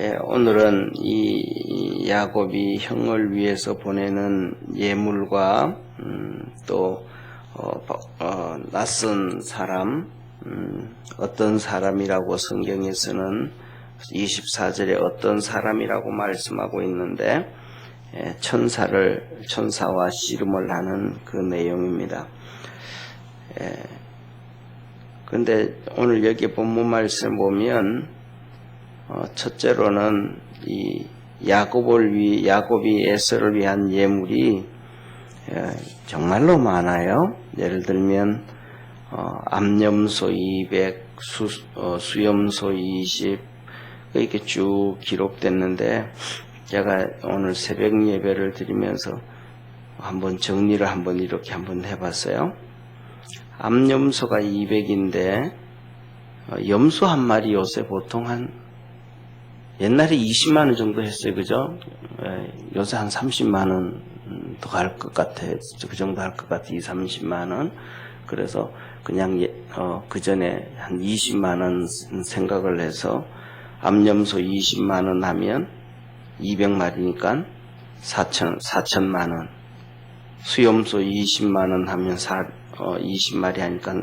예, 오늘은 이 야곱이 형을 위해서 보내는 예물과 음, 또 어, 바- 어, 낯선 사람 음, 어떤 사람이라고 성경에서는 24절에 어떤 사람이라고 말씀하고 있는데 예, 천사를 천사와 씨름을 하는 그 내용입니다. 그런데 오늘 여기 본문 말씀 보면 어, 첫째로는 이 야곱을 위 야곱이 에서를 위한 예물이 에, 정말로 많아요. 예를 들면 어, 암염소 200, 수, 어, 수염소 20 이렇게 쭉 기록됐는데 제가 오늘 새벽 예배를 드리면서 한번 정리를 한번 이렇게 한번 해봤어요. 암염소가 200인데 어, 염소 한 마리 요새 보통 한 옛날에 20만 원 정도 했어요, 그죠? 예, 요새 한 30만 원 더 갈 것 같아. 그 정도 할 것 같아, 2, 30만 원. 그래서 그냥 예, 어, 그 전에 한 20만 원 생각을 해서 암염소 20만 원 하면 200마리니까 4천 4천만 원. 수염소 20만 원 하면 4, 어, 20마리 하니까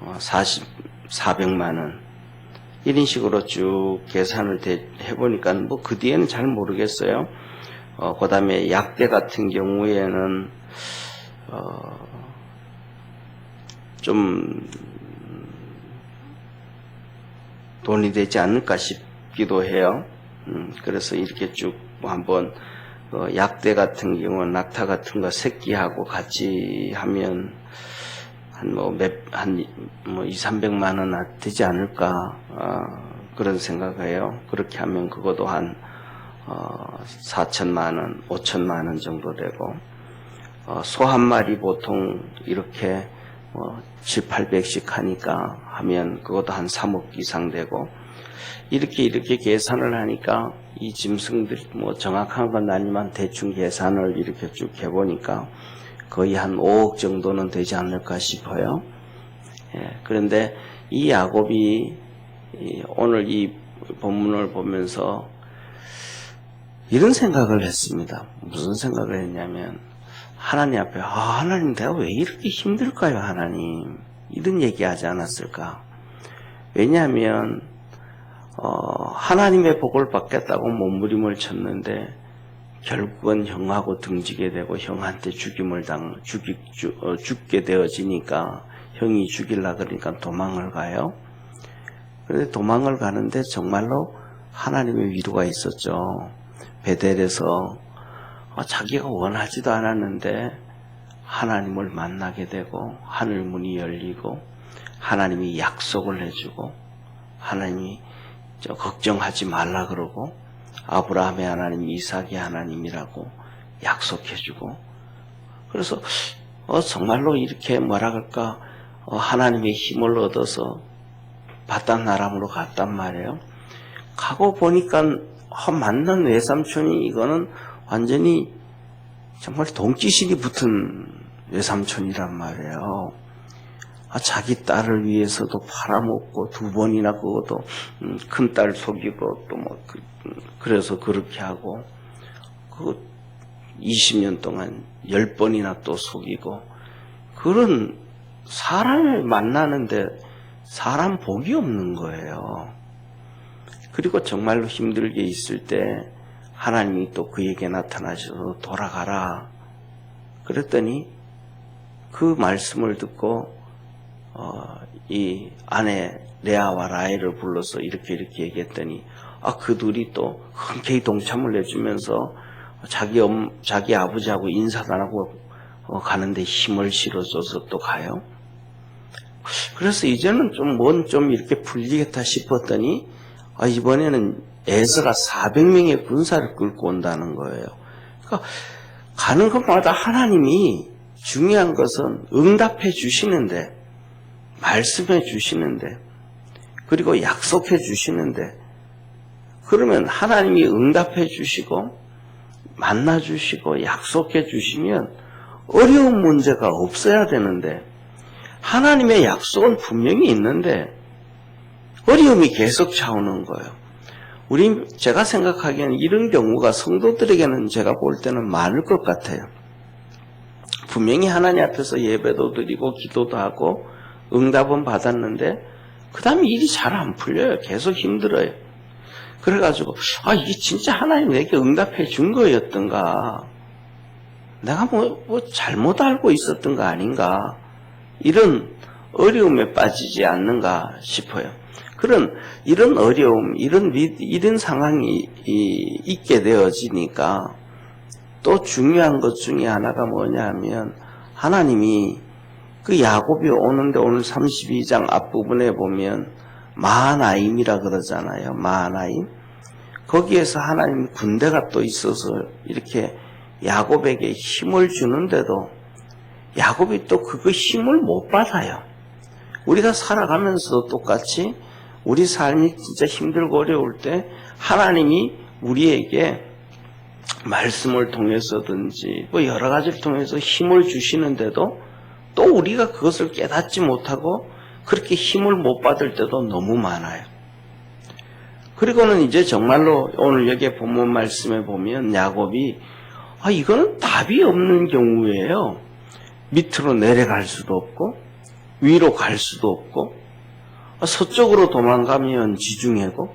어, 40, 400만 원. 이런 식으로 쭉 계산을 대- 해보니까 뭐 그 뒤에는 잘 모르겠어요. 어, 그 다음에 약대 같은 경우에는, 어, 좀, 돈이 되지 않을까 싶기도 해요. 음, 그래서 이렇게 쭉 한번, 어, 약대 같은 경우는 낙타 같은 거 새끼하고 같이 하면, 한뭐 몇, 한, 뭐 2, 300만 원 되지 않을까, 어, 그런 생각해요. 그렇게 하면 그것도 한, 어, 4천만 원, 5천만 원 정도 되고, 어, 소 한 마리 보통 이렇게 뭐 7, 800씩 하니까 하면 그것도 한 3억 이상 되고, 이렇게 이렇게 계산을 하니까 이 짐승들 뭐 정확한 건 아니지만 대충 계산을 이렇게 쭉 해보니까 거의 한 5억 정도는 되지 않을까 싶어요. 예, 그런데 이 야곱이 이 오늘 이 본문을 보면서 이런 생각을 했습니다. 무슨 생각을 했냐면 하나님 앞에 아 하나님 내가 왜 이렇게 힘들까요 하나님 이런 얘기하지 않았을까? 왜냐하면 어, 하나님의 복을 받겠다고 몸부림을 쳤는데 결국은 형하고 등지게 되고 형한테 죽임을 당 죽이, 죽, 어, 죽게 되어지니까 형이 죽일라 그러니까 도망을 가요. 그런데 도망을 가는데 정말로 하나님의 위로가 있었죠. 베델에서 어, 자기가 원하지도 않았는데 하나님을 만나게 되고 하늘 문이 열리고 하나님이 약속을 해주고 하나님이 저 걱정하지 말라 그러고 아브라함의 하나님, 이삭의 하나님이라고 약속해주고 그래서 어, 정말로 이렇게 뭐라 그럴까 어, 하나님의 힘을 얻어서 바단 나람으로 갔단 말이에요. 가고 보니까 어, 만난 외삼촌이 이거는 완전히 정말 돈기신이 붙은 외삼촌이란 말이에요. 아, 자기 딸을 위해서도 팔아먹고 두 번이나 그것도 음, 큰딸 속이고 또 뭐 그, 래서 그렇게 하고 그 20년 동안 10번이나 또 속이고 그런 사람을 만나는데 사람 복이 없는 거예요. 그리고 정말로 힘들게 있을 때 하나님이 또 그에게 나타나셔서 돌아가라. 그랬더니 그 말씀을 듣고 어, 이 아내 레아와 라헬을 불러서 이렇게 이렇게 얘기했더니 아 그 둘이 또 흔쾌히 동참을 해주면서 자기 엄 자기 아버지하고 인사도 안 하고 어, 가는데 힘을 실어줘서 또 가요. 그래서 이제는 좀 뭔좀 이렇게 풀리겠다 싶었더니 아, 이번에는 에서가 400명의 군사를 끌고 온다는 거예요. 그러니까 가는 것마다 하나님이 중요한 것은 응답해 주시는데 말씀해 주시는데 그리고 약속해 주시는데 그러면 하나님이 응답해 주시고 만나 주시고 약속해 주시면 어려운 문제가 없어야 되는데 하나님의 약속은 분명히 있는데 어려움이 계속 차오는 거예요. 우리 제가 생각하기에는 이런 경우가 성도들에게는 제가 볼 때는 많을 것 같아요. 분명히 하나님 앞에서 예배도 드리고 기도도 하고 응답은 받았는데 그 다음에 일이 잘 안 풀려요. 계속 힘들어요. 그래가지고 아 이게 진짜 하나님 내게 응답해 준 거였던가 내가 뭐, 뭐 잘못 알고 있었던 거 아닌가 이런 어려움에 빠지지 않는가 싶어요. 그런 이런 어려움, 이런 위- 이런 상황이 이- 있게 되어지니까 또 중요한 것 중에 하나가 뭐냐면 하나님이 그 야곱이 오는데 오늘 32장 앞부분에 보면 마하나임이라 그러잖아요. 마하나임. 거기에서 하나님 군대가 또 있어서 이렇게 야곱에게 힘을 주는데도 야곱이 또 그거 힘을 못 받아요. 우리가 살아가면서도 똑같이 우리 삶이 진짜 힘들고 어려울 때 하나님이 우리에게 말씀을 통해서든지 뭐 여러 가지를 통해서 힘을 주시는데도 또 우리가 그것을 깨닫지 못하고 그렇게 힘을 못 받을 때도 너무 많아요. 그리고는 이제 정말로 오늘 여기 본문 말씀에 보면 야곱이 아 이거는 답이 없는 경우예요. 밑으로 내려갈 수도 없고 위로 갈 수도 없고 아, 서쪽으로 도망가면 지중해고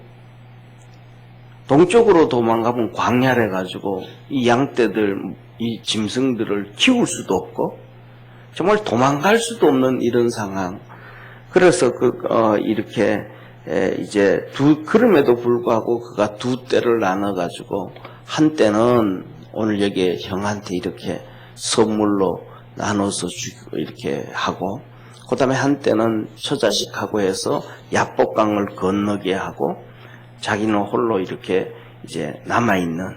동쪽으로 도망가면 광야래 가지고 이 양떼들 이 짐승들을 키울 수도 없고 정말 도망갈 수도 없는 이런 상황. 그래서 그 어, 이렇게 에, 이제 두 그럼에도 불구하고 그가 두 때를 나눠 가지고 한 때는 오늘 여기 형한테 이렇게 선물로 나눠서 주고 이렇게 하고 그 다음에 한 때는 처자식하고 해서 야복강을 건너게 하고 자기는 홀로 이렇게 이제 남아 있는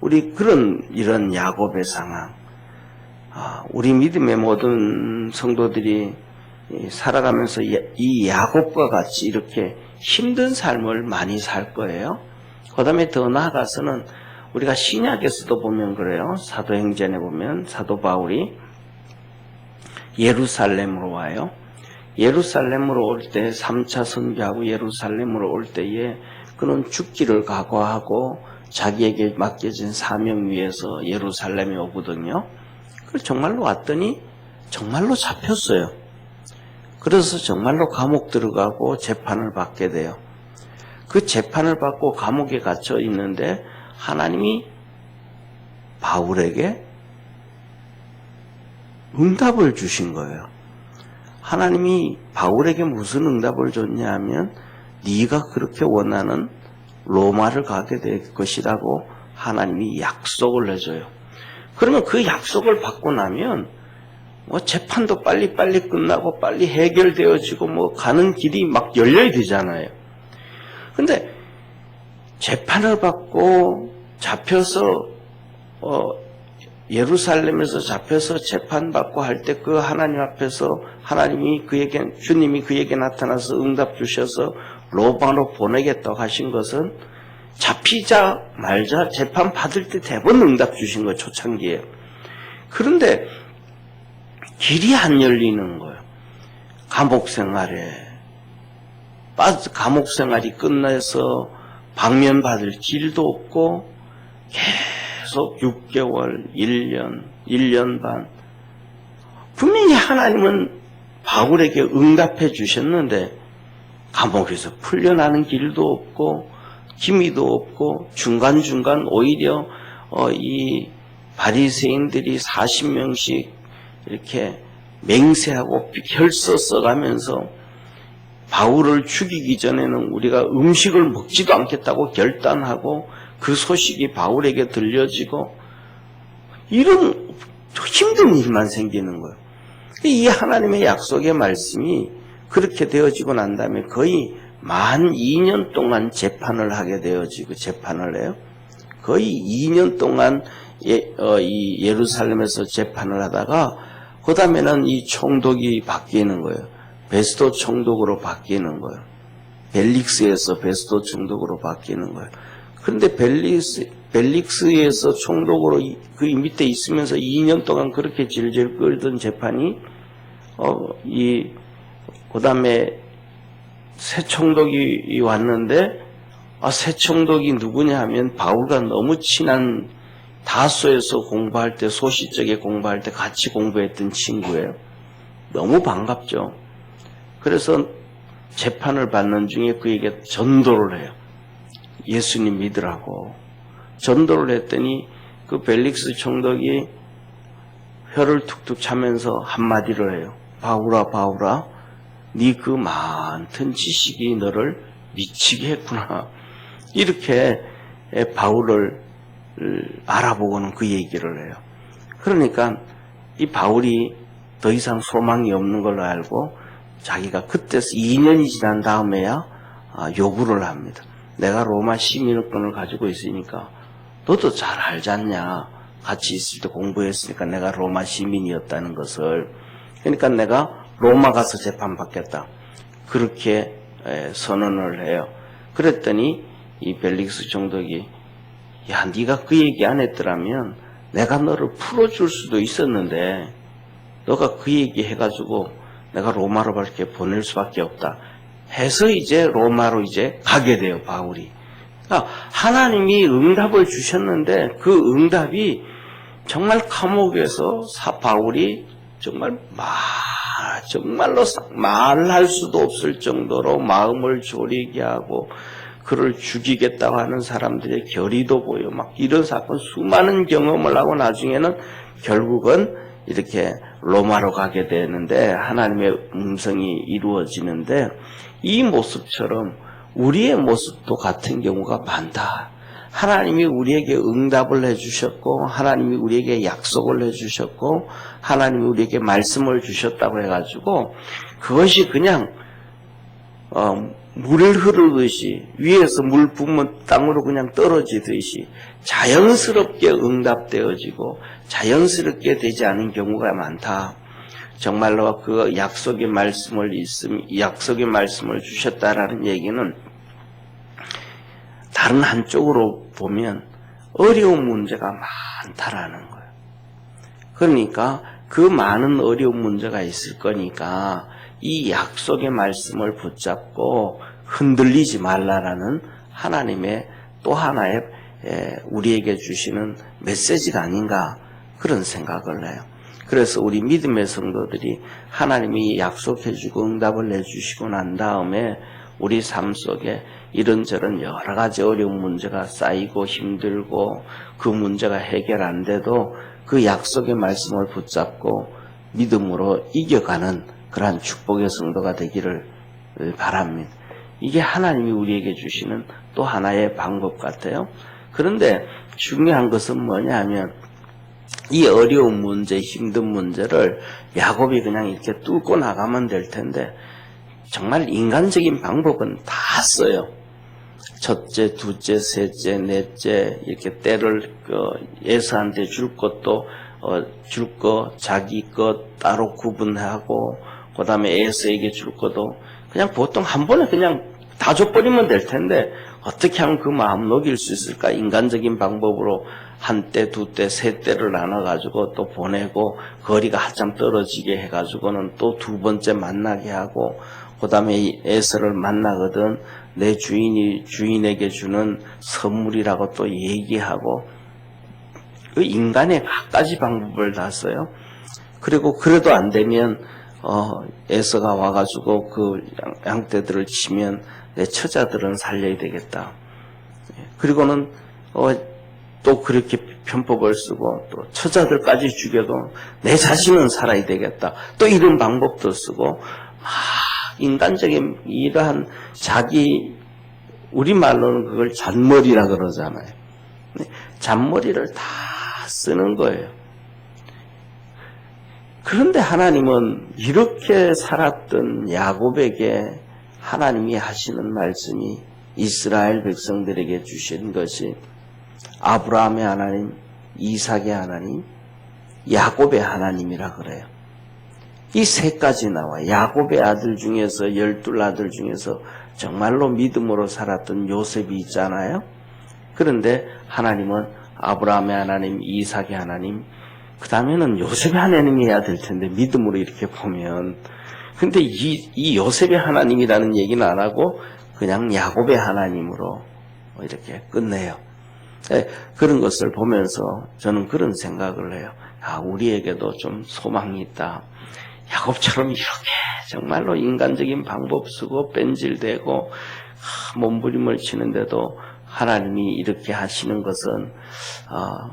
우리 그런 이런 야곱의 상황 아, 우리 믿음의 모든 성도들이 이 살아가면서 이- 이 야곱과 같이 이렇게 힘든 삶을 많이 살 거예요. 그 다음에 더 나아가서는 우리가 신약에서도 보면 그래요. 사도행전에 보면 사도 바울이 예루살렘으로 와요. 예루살렘으로 올 때 3차 선교하고 예루살렘으로 올 때에 그는 죽기를 각오하고 자기에게 맡겨진 사명 위에서 예루살렘에 오거든요. 그 정말로 왔더니 정말로 잡혔어요. 그래서 정말로 감옥 들어가고 재판을 받게 돼요. 그 재판을 받고 감옥에 갇혀 있는데 하나님이 바울에게 응답을 주신 거예요. 하나님이 바울에게 무슨 응답을 줬냐 하면 네가 그렇게 원하는 로마를 가게 될 것이라고 하나님이 약속을 해줘요. 그러면 그 약속을 받고 나면 뭐 재판도 빨리빨리 끝나고 빨리 해결되어지고 뭐 가는 길이 막 열려야 되잖아요. 근데 재판을 받고 잡혀서 어 예루살렘에서 잡혀서 재판받고 할 때 그 하나님 앞에서 하나님이 그에게 주님이 그에게 나타나서 응답 주셔서 로마로 보내겠다고 하신 것은 잡히자 말자 재판 받을 때 대번 응답 주신 거예요 초창기에. 그런데 길이 안 열리는 거예요. 감옥 생활에. 감옥 생활이 끝나서 방면 받을 길도 없고 계속 6개월, 1년, 1년 반. 분명히 하나님은 바울에게 응답해 주셨는데, 감옥에서 풀려나는 길도 없고, 기미도 없고, 중간중간 오히려, 어, 이 바리새인들이 40명씩 이렇게 맹세하고 혈서 써가면서 바울을 죽이기 전에는 우리가 음식을 먹지도 않겠다고 결단하고 그 소식이 바울에게 들려지고 이런 힘든 일만 생기는 거예요. 이 하나님의 약속의 말씀이 그렇게 되어지고 난 다음에 거의 만 2년 동안 재판을 하게 되어지고 재판을 해요. 거의 2년 동안 예, 어, 이 예루살렘에서 재판을 하다가 그 다음에는 이 총독이 바뀌는 거예요. 베스도 총독으로 바뀌는 거예요. 벨릭스에서 베스도 총독으로 바뀌는 거예요. 그런데 벨릭스, 벨릭스에서 총독으로 이- 그 밑에 있으면서 2년 동안 그렇게 질질 끌던 재판이, 어, 이, 그 다음에 새 총독이 왔는데, 아, 새 총독이 누구냐 하면 바울과 너무 친한 다소에서 공부할 때, 소시적에 공부할 때 같이 공부했던 친구예요. 너무 반갑죠. 그래서 재판을 받는 중에 그에게 전도를 해요. 예수님 믿으라고. 전도를 했더니 그 벨릭스 총독이 혀를 툭툭 차면서 한마디를 해요. 바울아, 바울아, 네 그 많던 지식이 너를 미치게 했구나. 이렇게 바울을 알아보고는 그 얘기를 해요. 그러니까 이 바울이 더 이상 소망이 없는 걸로 알고 자기가 그때서 2년이 지난 다음에야 아, 요구를 합니다. 내가 로마 시민권을 가지고 있으니까 너도 잘 알지 않냐. 같이 있을 때 공부했으니까 내가 로마 시민이었다는 것을. 그러니까 내가 로마 가서 재판받겠다. 그렇게 에, 선언을 해요. 그랬더니 이 벨릭스 총독이 야 네가 그 얘기 안 했더라면 내가 너를 풀어줄 수도 있었는데 너가 그 얘기 해가지고 내가 로마로 밖에 보낼 수밖에 없다. 해서 이제 로마로 이제 가게 돼요, 바울이. 그러니까 하나님이 응답을 주셨는데 그 응답이 정말 감옥에서 사 바울이 정말 말 정말로 사- 말할 수도 없을 정도로 마음을 졸이게 하고 그를 죽이겠다고 하는 사람들의 결의도 보여 막 이런 사건 수많은 경험을 하고 나중에는 결국은 이렇게 로마로 가게 되는데 하나님의 음성이 이루어지는데 이 모습처럼 우리의 모습도 같은 경우가 많다. 하나님이 우리에게 응답을 해주셨고, 하나님이 우리에게 약속을 해주셨고, 하나님이 우리에게 말씀을 주셨다고 해가지고, 그것이 그냥, 어, 물을 흐르듯이, 위에서 물 부으면 땅으로 그냥 떨어지듯이, 자연스럽게 응답되어지고, 자연스럽게 되지 않은 경우가 많다. 정말로 그 약속의 말씀을 있음, 약속의 말씀을 주셨다라는 얘기는 다른 한쪽으로 보면 어려운 문제가 많다라는 거예요. 그러니까 그 많은 어려운 문제가 있을 거니까 이 약속의 말씀을 붙잡고 흔들리지 말라라는 하나님의 또 하나의 에, 우리에게 주시는 메시지가 아닌가 그런 생각을 해요. 그래서 우리 믿음의 성도들이 하나님이 약속해주고 응답을 내주시고 난 다음에 우리 삶 속에 이런저런 여러 가지 어려운 문제가 쌓이고 힘들고 그 문제가 해결 안 돼도 그 약속의 말씀을 붙잡고 믿음으로 이겨가는 그러한 축복의 성도가 되기를 바랍니다. 이게 하나님이 우리에게 주시는 또 하나의 방법 같아요. 그런데 중요한 것은 뭐냐 하면 이 어려운 문제, 힘든 문제를 야곱이 그냥 이렇게 뚫고 나가면 될 텐데 정말 인간적인 방법은 다 써요. 첫째, 둘째, 셋째, 넷째 이렇게 때를 그 예수한테 줄 것도 어, 줄 거, 자기 것 따로 구분하고 그 다음에 에서에게 줄 것도 그냥 보통 한 번에 그냥 다 줘버리면 될 텐데 어떻게 하면 그 마음 녹일 수 있을까? 인간적인 방법으로 한 때, 두 때, 세 때를 나눠가지고 또 보내고 거리가 한참 떨어지게 해가지고는 또 두 번째 만나게 하고 그 다음에 에서를 만나거든 내 주인이 주인에게 주는 선물이라고 또 얘기하고 그 인간의 갖가지 방법을 다 써요. 그리고 그래도 안 되면 어 에서가 와가지고 그 양- 양떼들을 치면 내 처자들은 살려야 되겠다. 예, 그리고는 어, 또 그렇게 편법을 쓰고 또 처자들까지 죽여도 내 자신은 살아야 되겠다. 또 이런 방법도 쓰고 막 인간적인 이러한 자기 우리말로는 그걸 잔머리라 그러잖아요. 네, 잔머리를 다 쓰는 거예요. 그런데 하나님은 이렇게 살았던 야곱에게 하나님이 하시는 말씀이 이스라엘 백성들에게 주신 것이 아브라함의 하나님, 이삭의 하나님, 야곱의 하나님이라 그래요. 이 세 가지 나와 야곱의 아들 중에서 열둘 아들 중에서 정말로 믿음으로 살았던 요셉이 있잖아요. 그런데 하나님은 아브라함의 하나님, 이삭의 하나님, 그 다음에는 요셉의 하나님이 해야 될 텐데 믿음으로 이렇게 보면 근데 이, 이 요셉의 하나님이라는 얘기는 안 하고 그냥 야곱의 하나님으로 뭐 이렇게 끝내요. 예, 그런 것을 보면서 저는 그런 생각을 해요. 아, 우리에게도 좀 소망이 있다. 야곱처럼 이렇게 정말로 인간적인 방법 쓰고 뺀질대고 아, 몸부림을 치는데도 하나님이 이렇게 하시는 것은 아,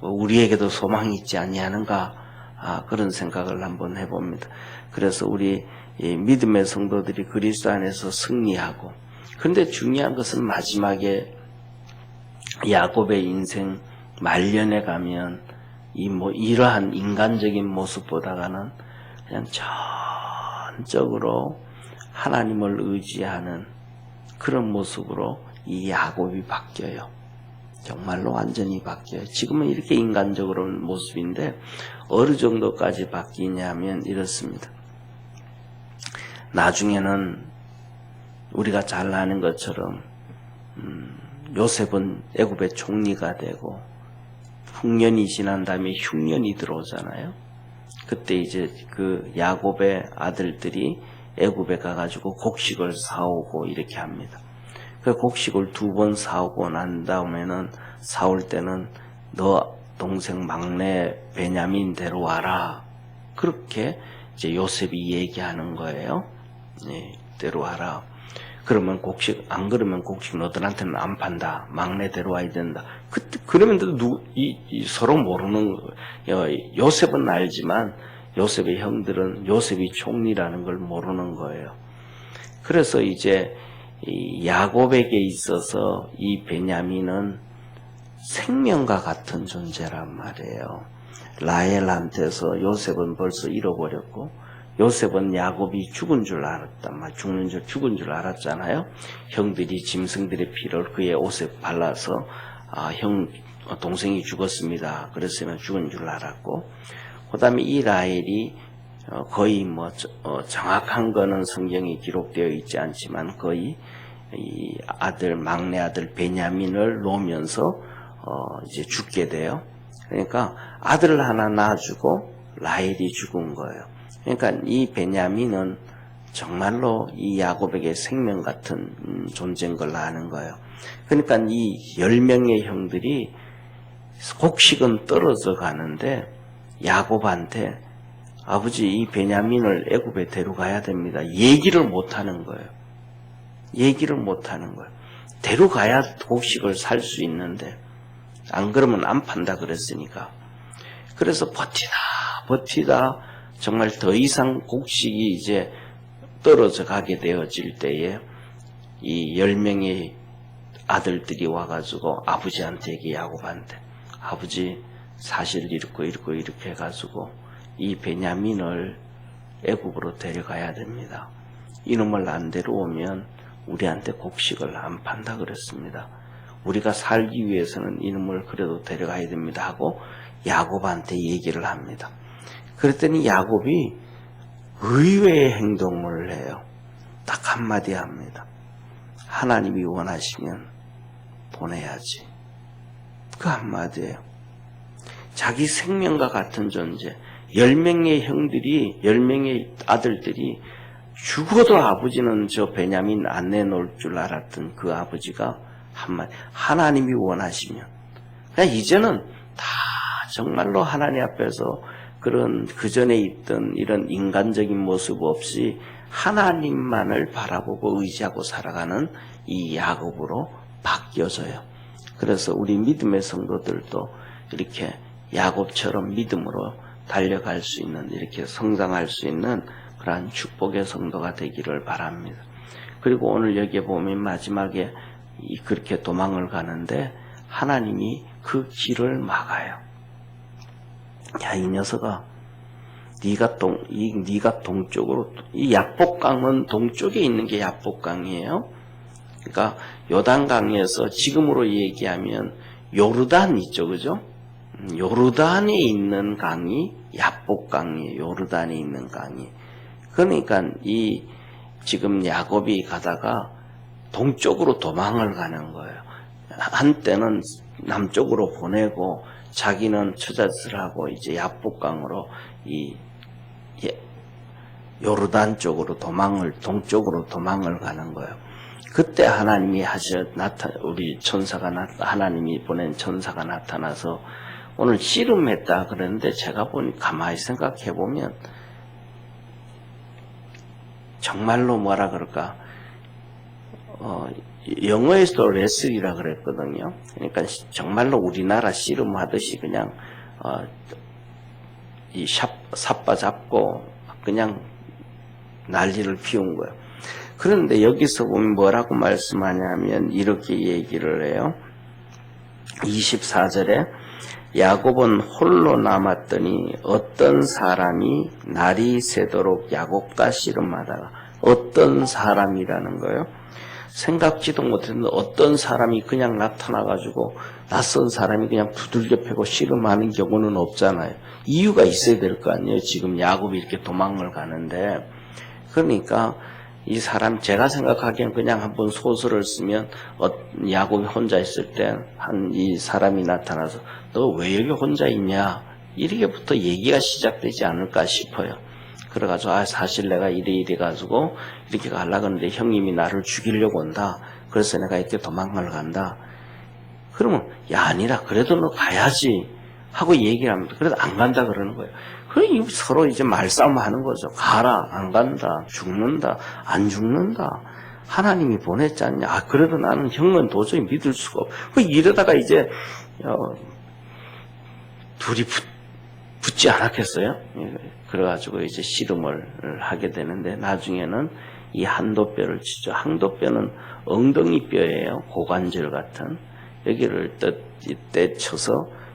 뭐 우리에게도 소망이 있지 아니하는가 아, 그런 생각을 한번 해봅니다. 그래서 우리 이 믿음의 성도들이 그리스도 안에서 승리하고 그런데 중요한 것은 마지막에 야곱의 인생 말년에 가면 이 뭐 이러한 인간적인 모습보다는 그냥 전적으로 하나님을 의지하는 그런 모습으로 이 야곱이 바뀌어요. 정말로 완전히 바뀌어요. 지금은 이렇게 인간적으로 모습인데 어느 정도까지 바뀌냐면 이렇습니다. 나중에는 우리가 잘 아는 것처럼 음, 요셉은 애굽의 총리가 되고 흉년이 지난 다음에 흉년이 들어오잖아요. 그때 이제 그 야곱의 아들들이 애굽에 가가지고 곡식을 사오고 이렇게 합니다. 그 곡식을 두 번 사오고 난 다음에는 사올 때는 너 동생 막내 베냐민 데려와라. 그렇게 이제 요셉이 얘기하는 거예요. 네, 데려와라. 그러면 곡식 안 그러면 곡식 너들한테는 안 판다. 막내 데려와야 된다. 그 그러면 누, 이, 이 서로 모르는 거예요. 요셉은 알지만 요셉의 형들은 요셉이 총리라는 걸 모르는 거예요. 그래서 이제 이 야곱에게 있어서 이 베냐민은 생명과 같은 존재란 말이에요. 라헬한테서 요셉은 벌써 잃어버렸고 요셉은 야곱이 죽은 줄 알았단 말, 죽는 줄 죽은 줄 알았잖아요. 형들이 짐승들의 피를 그의 옷에 발라서 아, 형 동생이 죽었습니다. 그랬으면 죽은 줄 알았고, 그다음에 이 라헬이 어, 거의 뭐 어, 정확한 거는 성경에 기록되어 있지 않지만 거의 이 아들 막내 아들 베냐민을 놓으면서 어, 이제 죽게 돼요. 그러니까 아들을 하나 낳아주고 라헬이 죽은 거예요. 그러니까 이 베냐민은 정말로 이 야곱에게 생명 같은 음, 존재인 걸 아는 거예요. 그러니까 이 열 명의 형들이 곡식은 떨어져 가는데 야곱한테 아버지 이 베냐민을 애굽에 데려가야 됩니다. 얘기를 못 하는 거예요. 얘기를 못 하는 거예요. 데려가야 곡식을 살 수 있는데 안 그러면 안 판다 그랬으니까. 그래서 버티다 버티다 정말 더 이상 곡식이 이제 떨어져 가게 되어질 때에 이 열 명의 아들들이 와가지고 아버지한테 얘기 야곱한테 아버지 사실 이렇고 이렇고 이렇게 해가지고 이 베냐민을 애굽으로 데려가야 됩니다. 이놈을 안 데려오면 우리한테 곡식을 안 판다 그랬습니다. 우리가 살기 위해서는 이놈을 그래도 데려가야 됩니다 하고 야곱한테 얘기를 합니다. 그랬더니 야곱이 의외의 행동을 해요. 딱 한마디 합니다. 하나님이 원하시면 보내야지. 그 한마디예요. 자기 생명과 같은 존재, 열 명의 형들이, 열 명의 아들들이 죽어도 아버지는 저 베냐민 안 내놓을 줄 알았던 그 아버지가 한마디, 하나님이 원하시면. 그러니까 이제는 다 정말로 하나님 앞에서 그런 그 전에 있던 이런 인간적인 모습 없이 하나님만을 바라보고 의지하고 살아가는 이 야곱으로 바뀌어져요. 그래서 우리 믿음의 성도들도 이렇게 야곱처럼 믿음으로 달려갈 수 있는 이렇게 성장할 수 있는 그러한 축복의 성도가 되기를 바랍니다. 그리고 오늘 여기에 보면 마지막에 그렇게 도망을 가는데 하나님이 그 길을 막아요. 야, 이 녀석아, 네가 동, 이, 네가 동쪽으로, 이 야복강은 동쪽에 있는 게 야복강이에요. 그러니까 요단강에서 지금으로 얘기하면 요르단 있죠, 그죠? 음, 요르단에 있는 강이 야복강이에요. 요르단에 있는 강이. 그러니까 이 지금 야곱이 가다가 동쪽으로 도망을 가는 거예요. 한때는 남쪽으로 보내고 자기는 처자짓을 하고 이제 야복강으로 이 요르단 쪽으로 도망을 동쪽으로 도망을 가는 거예요. 그때 하나님이 하셔 나타 우리 천사가 나 하나님이 보낸 천사가 나타나서 오늘 씨름했다 그러는데 제가 보니 가만히 생각해 보면 정말로 뭐라 그럴까 어, 영어에서도 레슬이라 그랬거든요. 그러니까 시- 정말로 우리나라 씨름하듯이 그냥 어, 이 삽, 삽바 잡고 그냥 난리를 피운 거예요. 그런데 여기서 보면 뭐라고 말씀하냐면 이렇게 얘기를 해요. 24절에 야곱은 홀로 남았더니 어떤 사람이 날이 새도록 야곱과 씨름하다가 어떤 사람이라는 거예요. 생각지도 못했는데 어떤 사람이 그냥 나타나가지고 낯선 사람이 그냥 부들겨 패고 씨름하는 경우는 없잖아요. 이유가 있어야 될 거 아니에요. 지금 야곱이 이렇게 도망을 가는데 그러니까 이 사람 제가 생각하기엔 그냥 한번 소설을 쓰면 어, 야곱이 혼자 있을 때 한 이 사람이 나타나서 너 왜 여기 혼자 있냐 이렇게부터 얘기가 시작되지 않을까 싶어요. 그래가지고 아 사실 내가 이래 이래 가지고 이렇게 가려고 하는데 형님이 나를 죽이려고 온다. 그래서 내가 이렇게 도망을 간다. 그러면 야 아니라 그래도 너 가야지 하고 얘기를 합니다. 그래도 안 간다 그러는 거예요. 그럼 서로 이제 말싸움 하는 거죠. 가라 안 간다 죽는다 안 죽는다 하나님이 보냈지 않냐. 아 그래도 나는 형은 도저히 믿을 수가 없. 그 이러다가 이제 어, 둘이 붙, 붙지 않았겠어요? 예, 그래가지고 이제 씨름을 하게 되는데 나중에는 이 한도뼈를 치죠. 한도뼈는 엉덩이 뼈예요. 고관절 같은 여기를 떼, 떼쳐서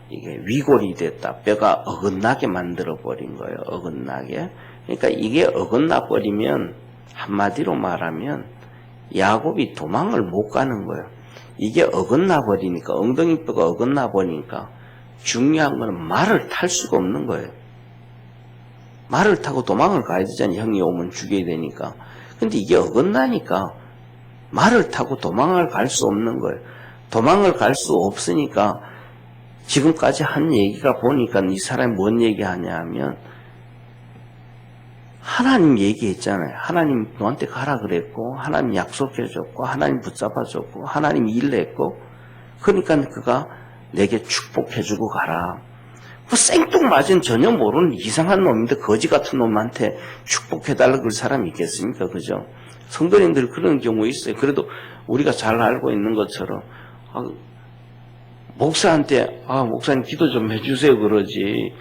이게 위골이 됐다. 뼈가 어긋나게 만들어 버린 거예요. 어긋나게. 그러니까 이게 어긋나 버리면 한마디로 말하면 야곱이 도망을 못 가는 거예요. 이게 어긋나 버리니까 엉덩이 뼈가 어긋나 버리니까 중요한 거는 말을 탈 수가 없는 거예요. 말을 타고 도망을 가야 되잖아요. 형이 오면 죽여야 되니까. 근데 이게 어긋나니까 말을 타고 도망을 갈 수 없는 거예요. 도망을 갈 수 없으니까 지금까지 한 얘기가 보니까 이 사람이 뭔 얘기 하냐 하면 하나님 얘기했잖아요. 하나님 너한테 가라 그랬고, 하나님 약속해줬고, 하나님 붙잡아줬고, 하나님 일했고, 그러니까 그가 내게 축복해주고 가라. 그 생뚱맞은 전혀 모르는 이상한 놈인데 거지 같은 놈한테 축복해달라 그럴 사람이 있겠습니까? 그죠? 성도님들 그런 경우 있어요. 그래도 우리가 잘 알고 있는 것처럼, 아, 목사한테, 아, 목사님 기도 좀 해주세요. 그러지.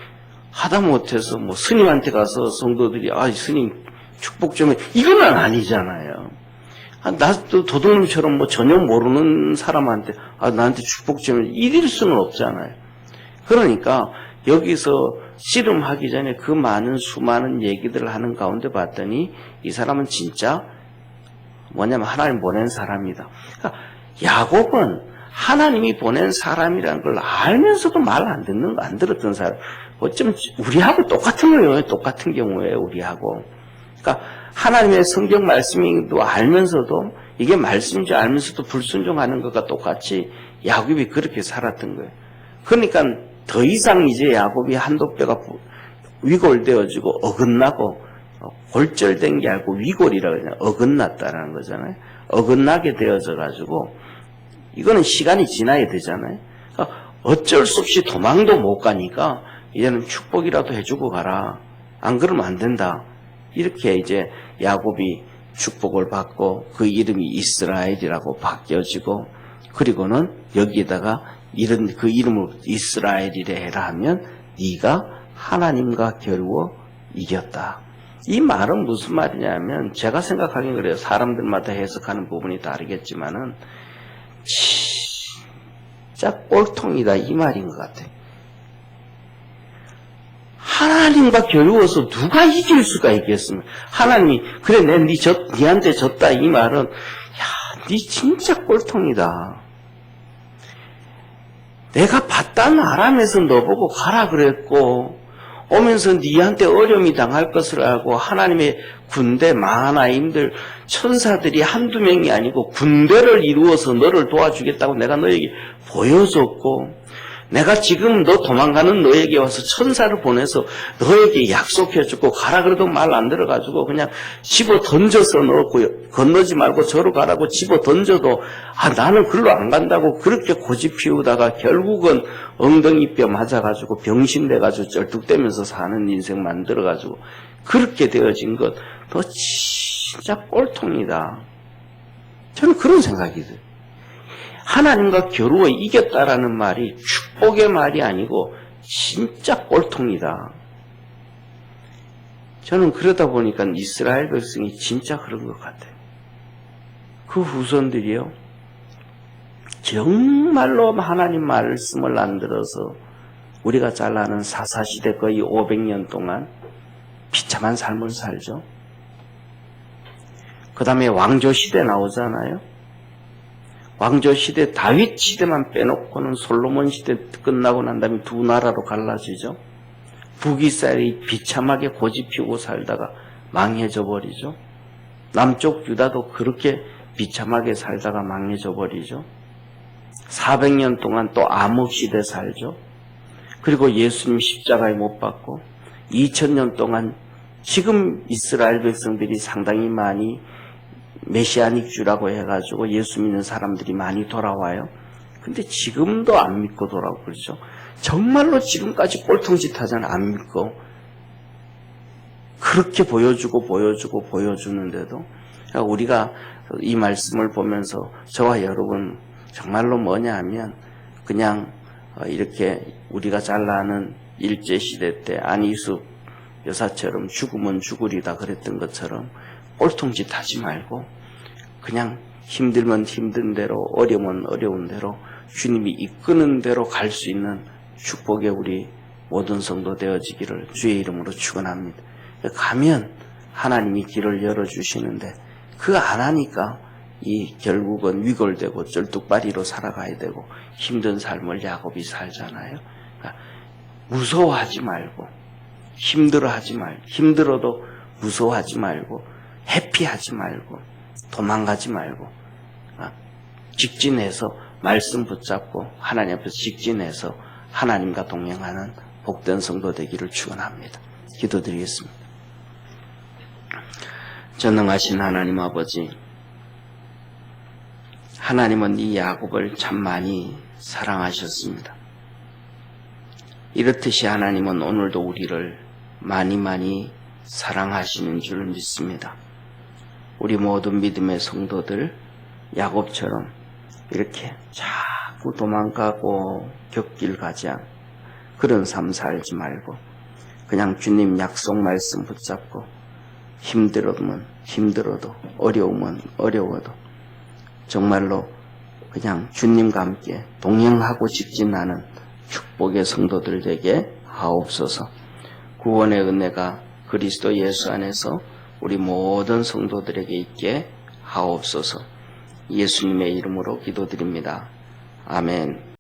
하다 못해서 뭐 스님한테 가서 성도들이, 아, 스님 축복 좀 해. 이건 아니잖아요. 아, 나도 도둑놈처럼 뭐 전혀 모르는 사람한테, 아, 나한테 축복 좀 해. 이럴 수는 없잖아요. 그러니까 여기서 씨름하기 전에 그 많은 수많은 얘기들을 하는 가운데 봤더니 이 사람은 진짜 뭐냐면 하나님 보낸 사람이다. 그러니까 야곱은 하나님이 보낸 사람이라는 걸 알면서도 말 안 듣는 거안 들었던 사람. 어쩌면 우리하고 똑같은 거예요. 똑같은 경우에 우리하고. 그러니까 하나님의 성경 말씀도 알면서도 이게 말씀인지 알면서도 불순종하는 것과 똑같이 야곱이 그렇게 살았던 거예요. 그러니까 더 이상 이제 야곱이 한도뼈가 위골되어지고 어긋나고 어, 골절된 게 아니고 위골이라 그러냐 어긋났다라는 거잖아요. 어긋나게 되어져 가지고 이거는 시간이 지나야 되잖아요. 그러니까 어쩔 수 없이 도망도 못 가니까 이제는 축복이라도 해주고 가라. 안 그러면 안 된다. 이렇게 이제 야곱이 축복을 받고 그 이름이 이스라엘이라고 바뀌어지고 그리고는 여기에다가 이런 그 이름을 이스라엘이래 해라 하면 네가 하나님과 겨루어 이겼다. 이 말은 무슨 말이냐면 제가 생각하기엔 그래요. 사람들마다 해석하는 부분이 다르겠지만은 진짜 꼴통이다 이 말인 것 같아. 하나님과 겨루어서 누가 이길 수가 있겠습니까? 하나님이 그래 내네 졌, 니한테 졌다 이 말은 야, 니 진짜 꼴통이다. 내가 바단 아람에서 너보고 가라 그랬고 오면서 니한테 어려움이 당할 것을 알고 하나님의 군대 마하나임들 천사들이 한두 명이 아니고 군대를 이루어서 너를 도와주겠다고 내가 너에게 보여줬고 내가 지금 너 도망가는 너에게 와서 천사를 보내서 너에게 약속해주고 가라 그래도 말 안 들어가지고 그냥 집어 던져서 넣고 건너지 말고 저로 가라고 집어 던져도 아 나는 글로 안 간다고 그렇게 고집 피우다가 결국은 엉덩이 뼈 맞아가지고 병신돼가지고 쩔뚝대면서 사는 인생 만들어가지고 그렇게 되어진 것 너 진짜 꼴통이다. 저는 그런 생각이 들어요. 하나님과 겨루어 이겼다라는 말이 축복의 말이 아니고 진짜 꼴통이다. 저는 그러다 보니까 이스라엘 백성이 진짜 그런 것 같아요. 그 후손들이요. 정말로 하나님 말씀을 안 들어서 우리가 잘 아는 사사시대 거의 500년 동안 비참한 삶을 살죠. 그 다음에 왕조시대 나오잖아요. 왕조 시대 다윗 시대만 빼놓고는 솔로몬 시대 끝나고 난 다음에 두 나라로 갈라지죠. 북이스라엘이 비참하게 고집 피우고 살다가 망해져 버리죠. 남쪽 유다도 그렇게 비참하게 살다가 망해져 버리죠. 400년 동안 또 암흑 시대 살죠. 그리고 예수님 십자가에 못 박고 2000년 동안 지금 이스라엘 백성들이 상당히 많이 메시아닉 주라고 해가지고 예수 믿는 사람들이 많이 돌아와요. 근데 지금도 안 믿고 돌아오고 그러죠. 정말로 지금까지 꼴통짓 하잖아. 안 믿고. 그렇게 보여주고 보여주고 보여주는데도 그러니까 우리가 이 말씀을 보면서 저와 여러분 정말로 뭐냐 하면 그냥 어, 이렇게 우리가 잘 아는 일제시대 때 안희숙 여사처럼 죽으면 죽으리다 그랬던 것처럼 꼴통짓 하지 말고 그냥 힘들면 힘든 대로 어려우면 어려운 대로 주님이 이끄는 대로 갈 수 있는 축복의 우리 모든 성도 되어지기를 주의 이름으로 축원합니다. 가면 하나님이 길을 열어주시는데 그 안 하니까 이 결국은 위골되고 쩔뚝바리로 살아가야 되고 힘든 삶을 야곱이 살잖아요. 그러니까 무서워하지 말고 힘들어하지 말고 힘들어도 무서워하지 말고 해피하지 말고 도망가지 말고 아, 직진해서 말씀 붙잡고 하나님 앞에서 직진해서 하나님과 동행하는 복된 성도 되기를 축원합니다. 기도드리겠습니다. 전능하신 하나님 아버지 하나님은 이 야곱을 참 많이 사랑하셨습니다. 이렇듯이 하나님은 오늘도 우리를 많이 많이 사랑하시는 줄 믿습니다. 우리 모든 믿음의 성도들 야곱처럼 이렇게 자꾸 도망가고 격길 가지 않 그런 삶 살지 말고 그냥 주님 약속 말씀 붙잡고 힘들어면 힘들어도 어려우면 어려워도 정말로 그냥 주님과 함께 동행하고 직진하는 축복의 성도들 되게 하옵소서. 구원의 은혜가 그리스도 예수 안에서 우리 모든 성도들에게 있게 하옵소서 예수님의 이름으로 기도드립니다. 아멘.